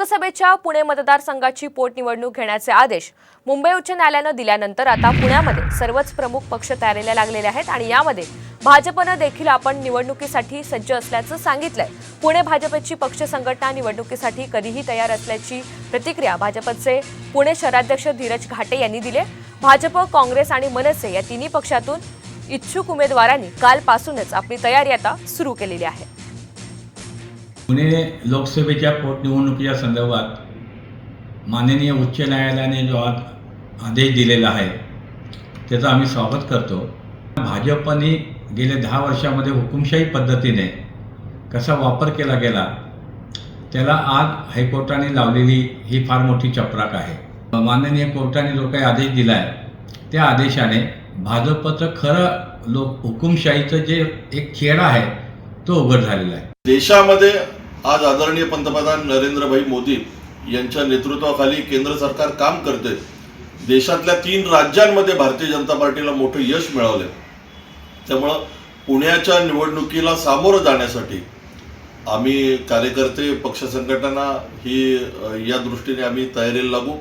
लोकसभेच्या पुणे मतदारसंघाची पोटनिवडणूक घेण्याचे आदेश मुंबई उच्च न्यायालयानं दिल्यानंतर आता पुण्यामध्ये सर्वच प्रमुख पक्ष तयारीला लागलेले आहेत आणि यामध्ये भाजपनं देखील आपण निवडणुकीसाठी सज्ज असल्याचं सांगितलंय. पुणे भाजपची पक्ष संघटना निवडणुकीसाठी कधीही तयार असल्याची प्रतिक्रिया भाजपचे पुणे शहराध्यक्ष धीरज घाटे यांनी दिले भाजप काँग्रेस आणि मनसे या तिन्ही पक्षातून इच्छुक उमेदवारांनी कालपासूनच आपली तयारी आता सुरू केलेली आहे. पुणे लोकसभेच्या पोटनिवडणुकीच्या संदर्भात माननीय उच्च न्यायालयाने जो आज आदेश दिलेला आहे त्याचं आम्ही स्वागत करतो. भाजपने गेल्या दहा वर्षामध्ये हुकुमशाही पद्धतीने कसा वापर केला गेला त्याला आज हायकोर्टाने लावलेली ही फार मोठी चपराक आहे. माननीय कोर्टाने जो काही आदेश दिला आहे त्या आदेशाने भाजपचं खरं लोक हुकुमशाहीचं जे एक खेळ आहे तो उघड झालेला आहे. देशामध्ये आज आदरणीय पंतप्रधान नरेंद्रभाई मोदी यांच्या नेतृत्वाखाली केंद्र सरकार काम करते देशातल्या तीन राज्यांमध्ये भारतीय जनता पार्टीला मोठं यश मिळवलं त्यामुळं पुण्याच्या निवडणुकीला सामोरं जाण्यासाठी आम्ही कार्यकर्ते पक्ष संघटना ही या दृष्टीने आम्ही तयारीला लागू.